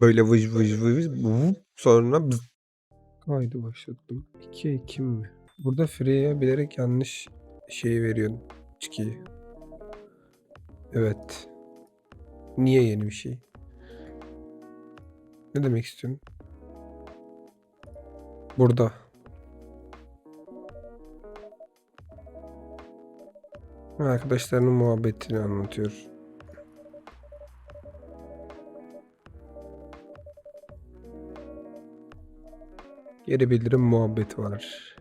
Böyle vıj vıj vıj vup, sonra. Haydi başlattım. 2 Ekim mi? Burada Freya bilerek yanlış şeyi veriyorsun. İçkiyi. Evet. Niye yeni bir şey? Ne demek istiyorsun? Burada. Arkadaşlarının muhabbetini anlatıyor. Geri bildirim muhabbeti var.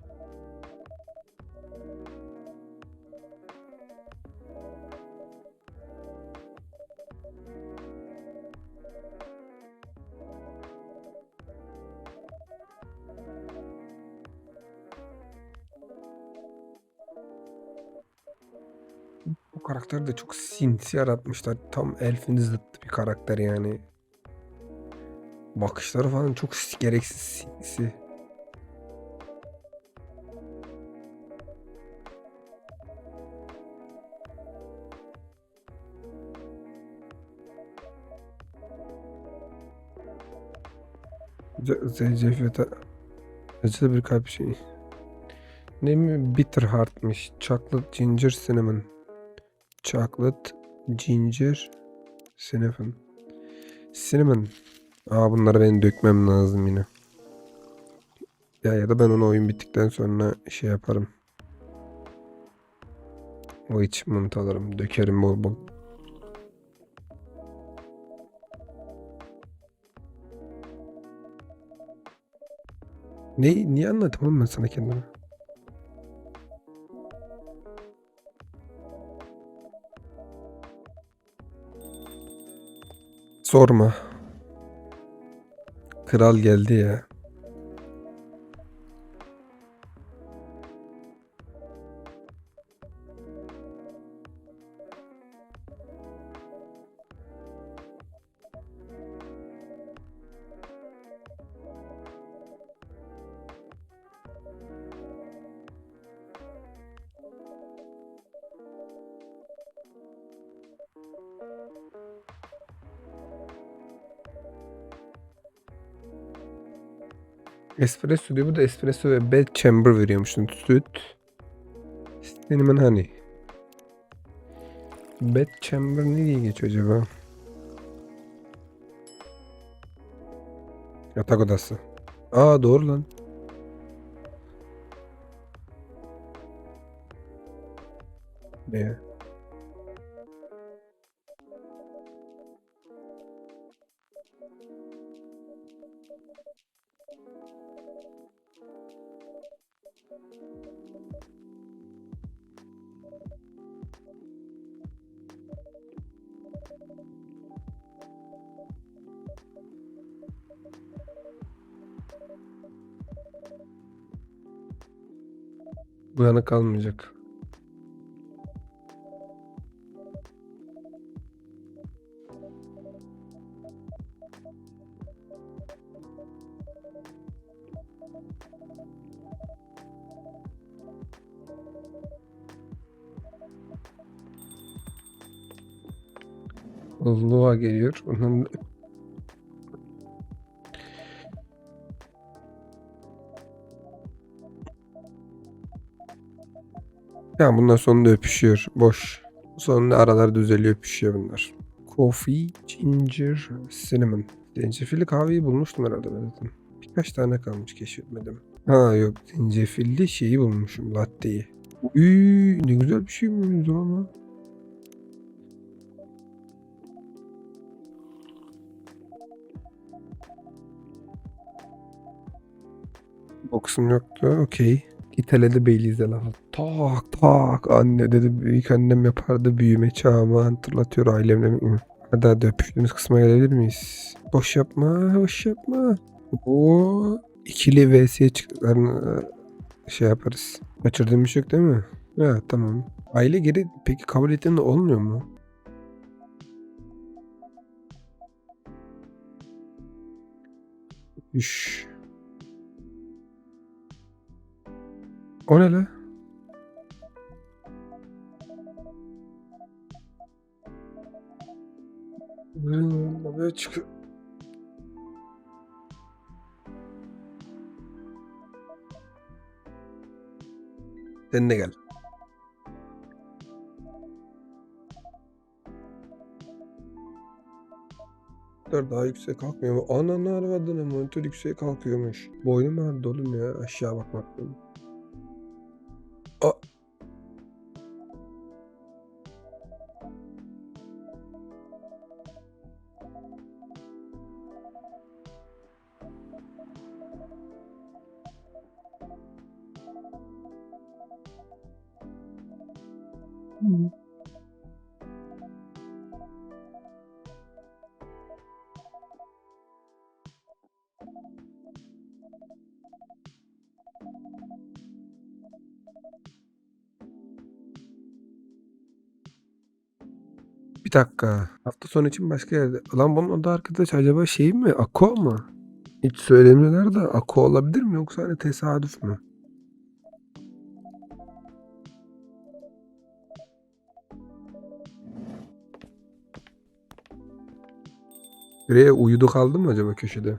Bu karakteri de çok sinsi yaratmışlar. Tam elfin zıttı bir karakter yani. Bakışları falan çok gereksiz sinsi. Zencefete acılı bir kalp şey. Ne mi? Bitter Heart'mış. Chocolate Ginger Cinnamon. Chocolate Ginger Cinnamon. Cinnamon. Aa bunları ben dökmem lazım yine. Ya ya da ben onu oyun bittikten sonra şey yaparım. O içimini alırım. Dökerim bol bol. Ne, niye anlatayım oğlum ben sana kendimi? Sorma. Kral geldi ya. Espresso diyor. Bu da espresso ve bed chamber veriyormuşsun. Süt. Cinnamon honey. Bed chamber ne diye geçiyor acaba? Yatak odası. Aa doğru lan. Ne Uyanık kalmayacak. Lua geliyor. Onun Ya bunlar sonunda öpüşüyor. Boş. Sonunda aralar düzeliyor öpüşüyor bunlar. Coffee, ginger, cinnamon. Zencefilli kahveyi bulmuştum herhalde ben zaten. Birkaç tane kalmış keşfetmedim. Ha yok zencefilli şeyi bulmuşum latteyi. Üy, ne güzel bir şey mi ama. Boksum yoktu. Okey. İteledi Beyliğiz'de lafı. Tak tak anne dedi büyük annem yapardı büyüme çağımı hatırlatıyor ailemle. Hadi hadi öpüştüğümüz kısma gelebilir miyiz? Boş yapma boş yapma. O ikili vs'ye çıktıklarını şey yaparız. Kaçırdığım bir şey yok değil mi? Ya tamam. Aile geri peki kabul ettiğinde olmuyor mu? Üş. O ne la? Bölüm böyle daha yüksek kalkmıyor mu? Ananı arvadını monitör yükseğe kalkıyormuş. Boynum ağrıdı oğlum ya aşağı bakmak bakmaktan. Bir dakika. Hafta sonu için başka yerde. Lan bunun adı arkadaş acaba şey mi? Ako mu? Hiç söylemiyorlar da Ako olabilir mi yoksa hani tesadüf mü? Buraya uyudu kaldı mı acaba köşede?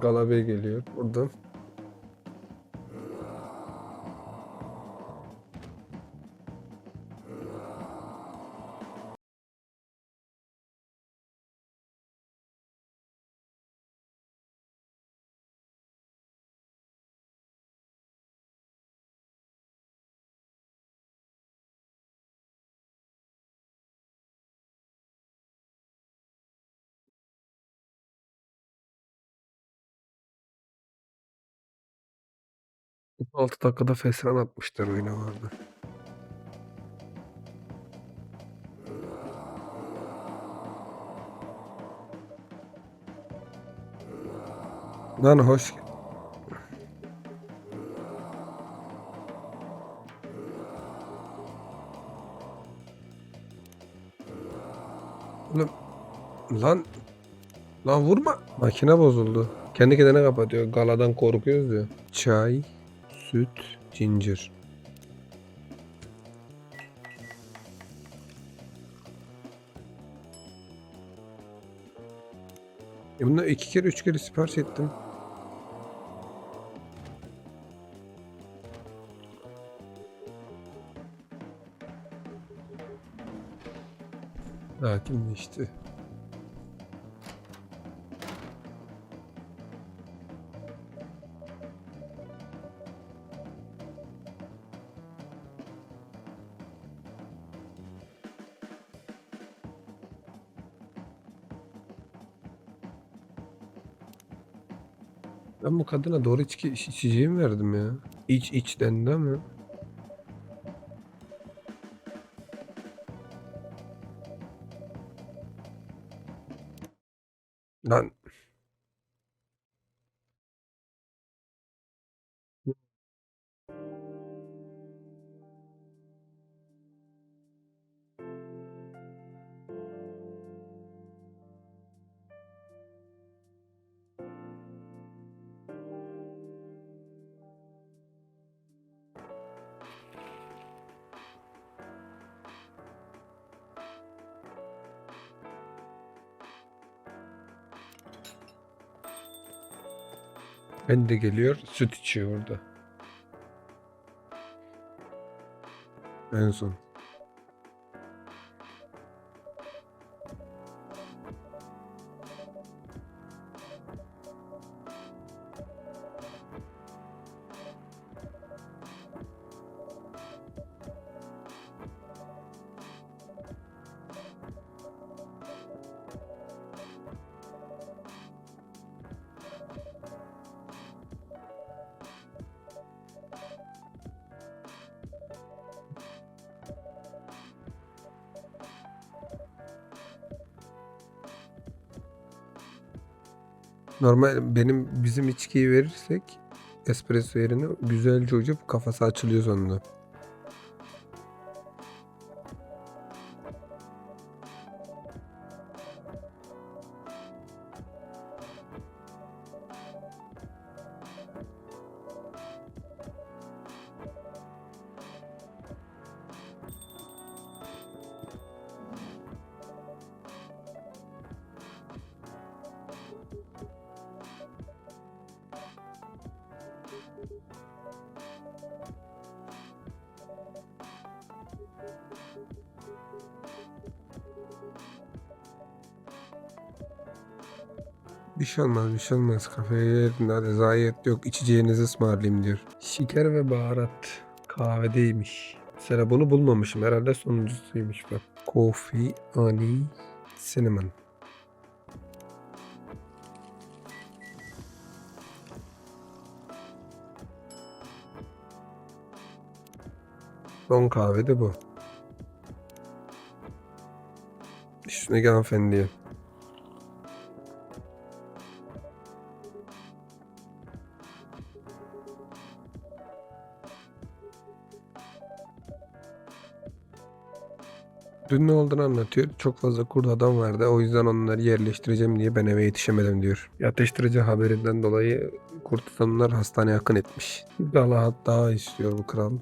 Galabey geliyor buradan. Altı dakikada fesran atmışlar oyuna vardı. Lan hoş Oğlum lan lan vurma. Makine bozuldu. Kendi kendine kapatıyor. Galadan korkuyoruz diyor. Çay, süt, cincir. E bunu iki kere üç kere sipariş ettim. Sakinleşti. Ben bu kadına doğru içki iç- içeceği mi verdim ya? İç iç dendi ama. Lan ben de geliyor süt içiyor orada. En son. Normal benim bizim içkiyi verirsek espresso yerine güzelce ucup kafası açılıyor sonunda. Bir şey olmaz bir şey olmaz. Kafeye gelin hadi yok içeceğinizi ısmarlayayım diyor. Şeker ve baharat kahvedeymiş. Mesela bunu bulmamışım herhalde sonuncusuymuş bak. Coffee, honey, cinnamon. Son kahve de bu. Üstüne hanımefendiye. Dün ne olduğunu anlatıyor. Çok fazla kurt adam vardı. O yüzden onları yerleştireceğim diye ben eve yetişemedim diyor. Ateştirici haberinden dolayı kurt adamlar hastaneye yakın etmiş. Bir daha, daha istiyor bu kral.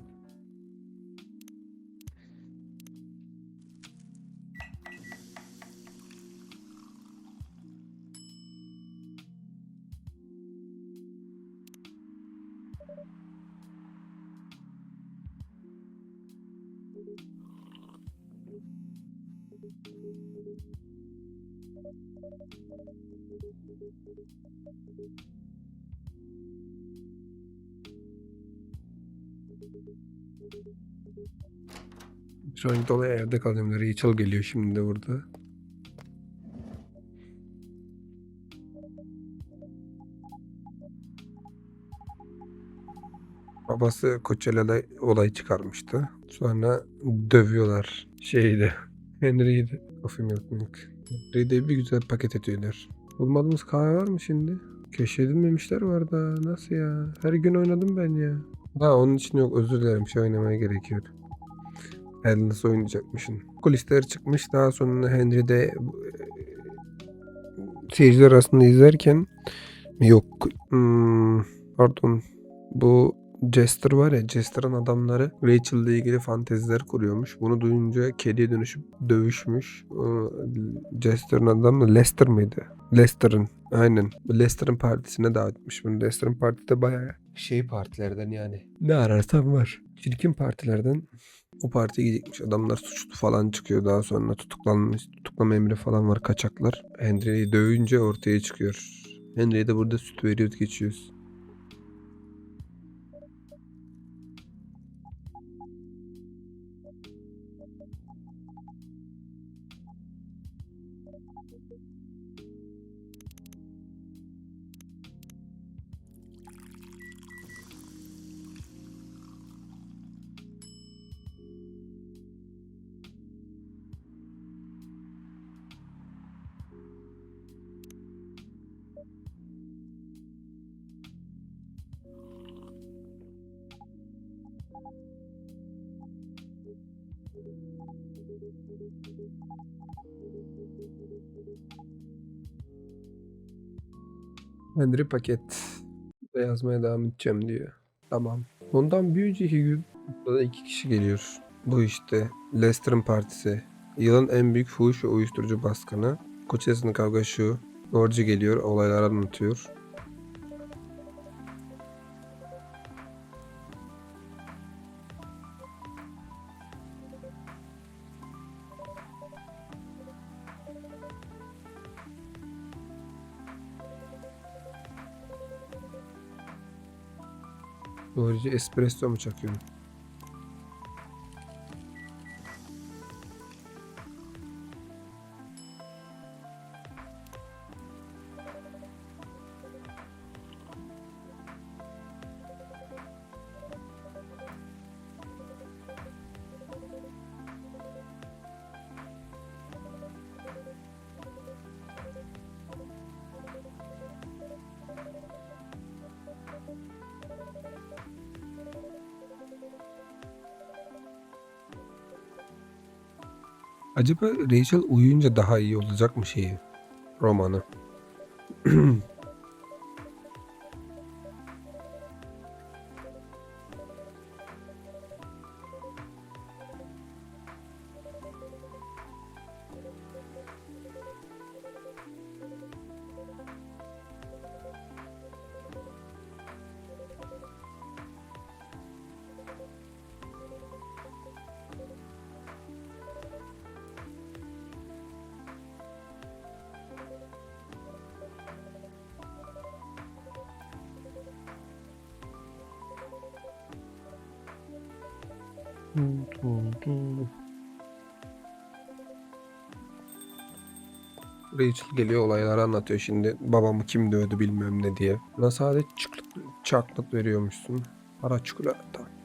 Şu an dolayı evde kalacağım. Rachel geliyor şimdi de burada. Babası Coachella'da olay çıkarmıştı. Sonra dövüyorlar şeyde. Henry'yi de. Coffee milk milk. Henry'i de bir güzel paket ediyorlar. Bulmadığımız kahve var mı şimdi? Keşfedilmemişler var da. Nasıl ya? Her gün oynadım ben ya. Ha onun için yok özür dilerim. Şey oynamaya gerekiyor. Atlas oynayacakmışsın. Kulisler çıkmış. Daha sonra Henry de e, seyirciler arasında izlerken yok hmm, pardon bu Jester var ya Jester'ın adamları Rachel ile ilgili fanteziler kuruyormuş. Bunu duyunca kediye dönüşüp dövüşmüş. Jester'ın adamı Lester mıydı? Lester'ın aynen. Lester'ın partisine davetmiş bunu. Lester'ın partisi de bayağı şey partilerden yani. Ne ararsan var. Çirkin partilerden o partiye gidecekmiş. Adamlar suçlu falan çıkıyor. Daha sonra tutuklanmış. Tutuklama emri falan var. Kaçaklar. Henry'yi dövünce ortaya çıküyor. Henry'e de burada süt veriyoruz geçiyoruz. Henry paket. Burada yazmaya devam edeceğim diyor. Tamam. Ondan bir önceki gün burada iki kişi geliyor. Bu işte Leicester'ın partisi. Yılın en büyük fuhuş ve uyuşturucu baskını. Koçesinin kavga şu. Norci geliyor, olayları anlatıyor. Norci espresso mu çakıyor? Acaba Rachel uyuyunca daha iyi olacak mı şeyi? Romanı. Rachel geliyor olayları anlatıyor şimdi. Babamı kim dövdü bilmem ne diye. Buna sadece çıklık, çaklık veriyormuşsun. Para çikolata.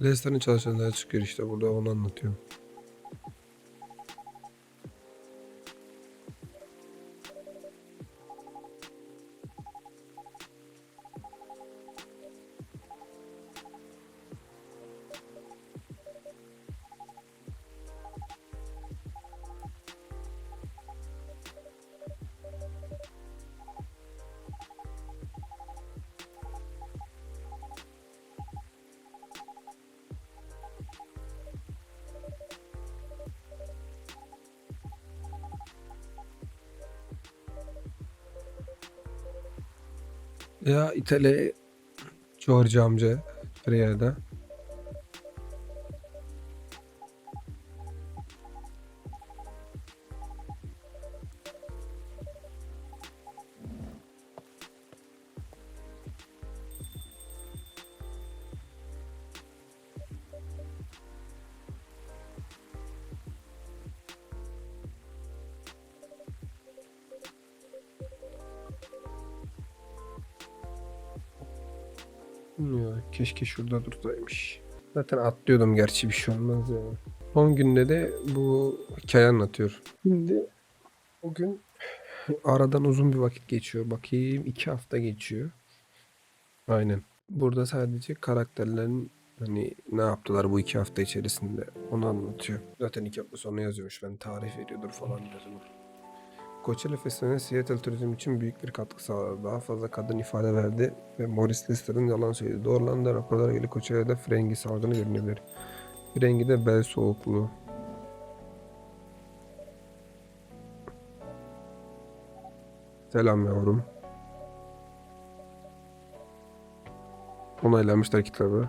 Restoranın çalışanları çıkıyor işte burada onu anlatıyor. Ya İtalya George amca Ferrera'da. Ya, keşke şurada dursaymış. Zaten atlıyordum gerçi bir şey olmaz ya. Son günde de bu hikaye anlatıyor. Şimdi bugün aradan uzun bir vakit geçiyor. Bakayım iki hafta geçiyor. Aynen. Burada sadece karakterlerin hani ne yaptılar bu iki hafta içerisinde onu anlatıyor. Zaten iki hafta sonra yazıyormuş ben tarih veriyordur falan dedim. Coachella Festivali Seattle turizm için büyük bir katkı sağladı. Daha fazla kadın ifade verdi ve Morris Lister'ın yalan söyledi. Doğrulandı raporlara göre Coachella'da frengi salgını görünebilir. Frengi de bel soğukluğu. Selam yavrum. Onaylamışlar kitabı.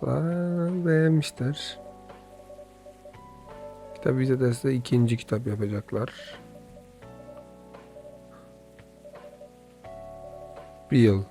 Tatsa beğenmişler. Kitap bize derste ikinci kitap yapacaklar. Bir yıl.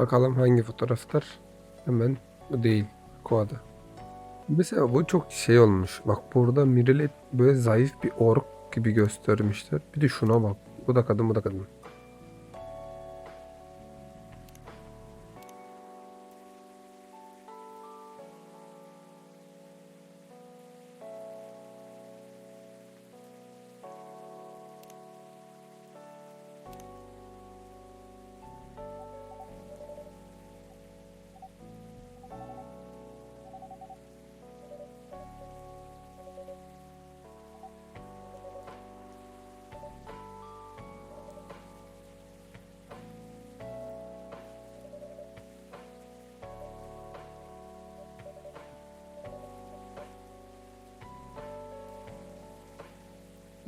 Bakalım hangi fotoğraflar? Hemen bu değil. Koada. Mesela bu çok şey olmuş. Bak burada Mirilet böyle zayıf bir ork gibi göstermişler. Bir de şuna bak. Bu da kadın bu da kadın.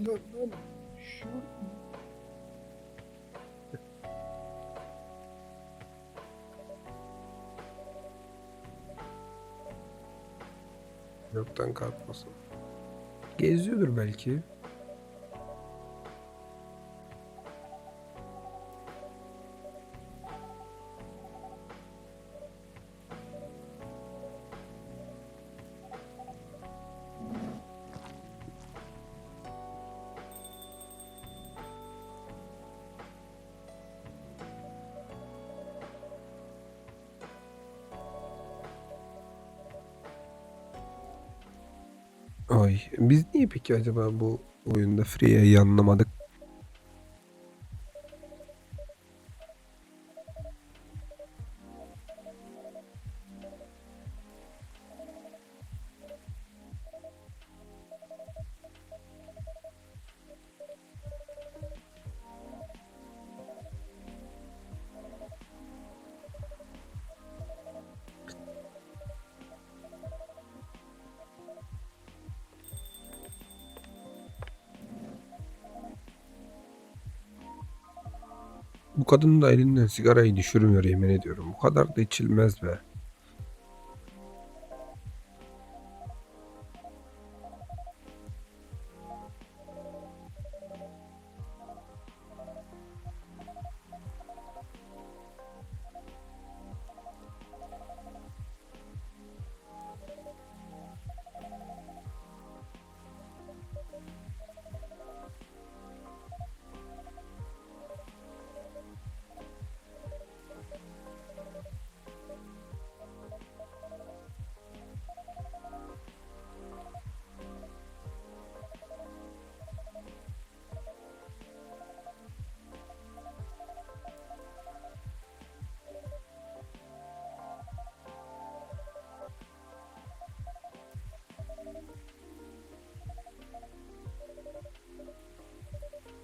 Dur dur. Kalkmasın. Geziyordur belki. Ay biz niye peki acaba bu oyunda Free'yi anlamadık? Bu kadın da elinden sigarayı düşürmüyor yemin ediyorum. Bu kadar da içilmez be.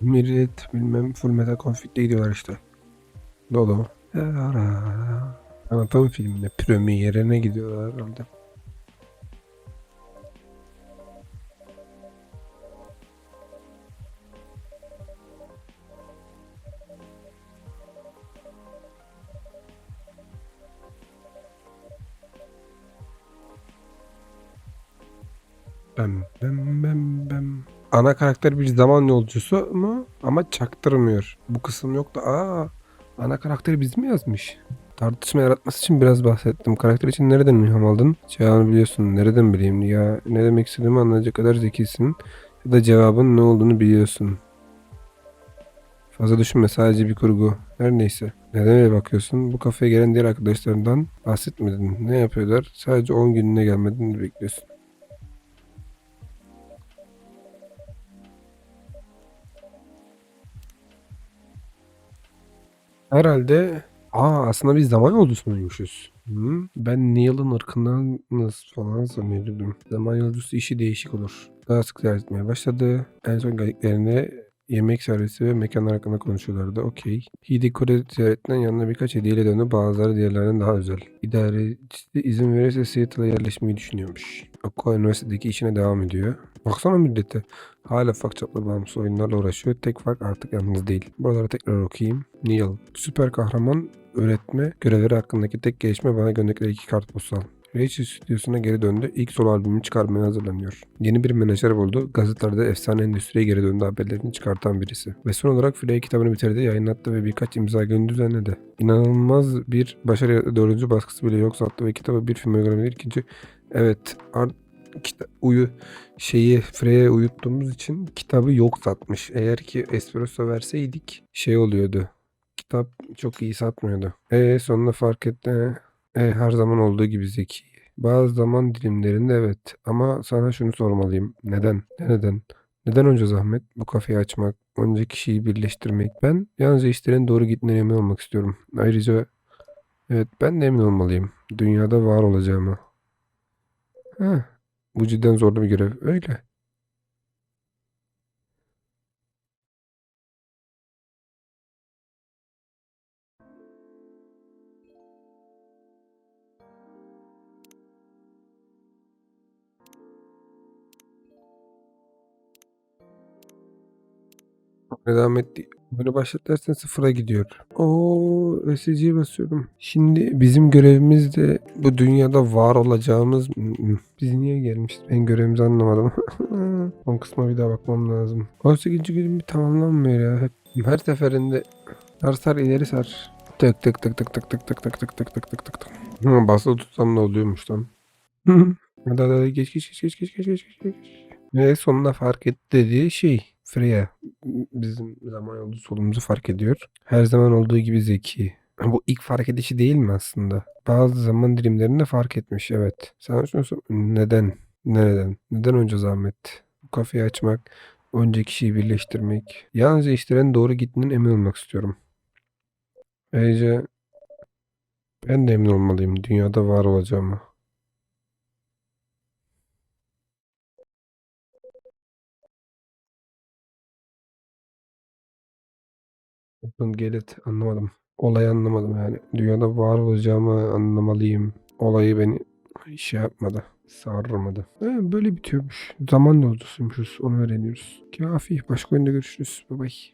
Millet bilmem full metal conflict'e gidiyorlar işte. Dolu. Anlatan filmine premierine gidiyorlar herhalde. Ana karakter bir zaman yolcusu mu? Ama çaktırmıyor. Bu kısım yok da aa ana karakteri biz mi yazmış? Tartışma yaratması için biraz bahsettim. Karakter için nereden ilham aldın? Cevabını biliyorsun. Nereden bileyim ya? Ne demek istediğimi anlayacak kadar zekisin. Ya da cevabın ne olduğunu biliyorsun. Fazla düşünme sadece bir kurgu. Her neyse. Neden öyle bakıyorsun? Bu kafeye gelen diğer arkadaşlarından bahsetmedin. Ne yapıyorlar? Sadece 10 gününe gelmedin bekliyorsun. Herhalde Aa aslında biz zaman yolcusu muymuşuz? Hı? Ben Neil'ın ırkındanız falan zannediyordum. Zaman yolcusu işi değişik olur. Daha sık ziyaret etmeye başladı. En son geldiklerinde yemek servisi ve mekanlar hakkında konuşuyorlardı. Okey. Hidekore ziyaretinden yanına birkaç hediyeyle döndü. Bazıları diğerlerinden daha özel. İdarecisi izin verirse Seattle'a yerleşmeyi düşünüyormuş. Okoa Üniversitedeki işine devam ediyor. Baksana millete. Hala ufak çaplı bağımsız oyunlarla uğraşıyor. Tek fark artık yalnız değil. Buraları tekrar okuyayım. Neil. Süper kahraman öğretme görevleri hakkındaki tek gelişme bana gönderdikleri iki kartpostal. Rachel stüdyosuna geri döndü. İlk solo albümünü çıkarmaya hazırlanıyor. Yeni bir menajer buldu. Gazetelerde efsane endüstriye geri döndü haberlerini çıkartan birisi. Ve son olarak Frey kitabını bitirdi, yayınlattı ve birkaç imza günü düzenledi. İnanılmaz bir başarı dördüncü baskısı bile yok sattı ve kitabı bir filme göre ikinci Evet, art, kita, uyu şeyi Frey'e uyuttuğumuz için kitabı yok satmış. Eğer ki espresso verseydik şey oluyordu. Kitap çok iyi satmıyordu. E sonunda fark etti. E, her zaman olduğu gibi zeki. Bazı zaman dilimlerinde evet ama sana şunu sormalıyım. Neden? Neden? Neden önce zahmet? Bu kafeyi açmak, onca kişiyi birleştirmek. Ben yalnızca işlerin doğru gittiğine emin olmak istiyorum. Ayrıca evet ben de emin olmalıyım. Dünyada var olacağımı. Heh, bu cidden zorlu bir görev. Öyle. Devam etti. Bunu başlat sıfıra gidiyor. Oo, SC'ye basıyorum. Şimdi bizim görevimiz de bu dünyada var olacağımız... Mm, Biz niye gelmişiz? Ben görevimizi anlamadım. Son kısma bir daha bakmam lazım. 18. gün bir tamamlanmıyor ya. Hep, her seferinde sar sar ileri sar. Tık tık tık tık tık tık tık tık tık tık tık tık tık. Hı, basılı tutsam ne oluyormuş lan? Hadi hadi geç geç geç geç geç geç geç geç. Ve sonunda fark etti dediği şey Freya bizim zaman yolcusu olduğumuzu fark ediyor. Her zaman olduğu gibi zeki. Bu ilk fark edişi değil mi aslında? Bazı zaman dilimlerinde fark etmiş evet. Sen sor- neden? Neden? Neden önce zahmet? Bu kafeyi açmak, önce kişiyi birleştirmek. Yalnızca işlerin doğru gittiğinden emin olmak istiyorum. Ayrıca ben de emin olmalıyım dünyada var olacağıma. Get it. Anlamadım. Olayı anlamadım yani. Dünyada var olacağımı anlamalıyım. Olayı beni şey yapmadı. Sarmadı. He, böyle bitiyormuş. Zaman yolcusuymuşuz. Onu öğreniyoruz. Kafi. Başka oyunda görüşürüz. Bye bye.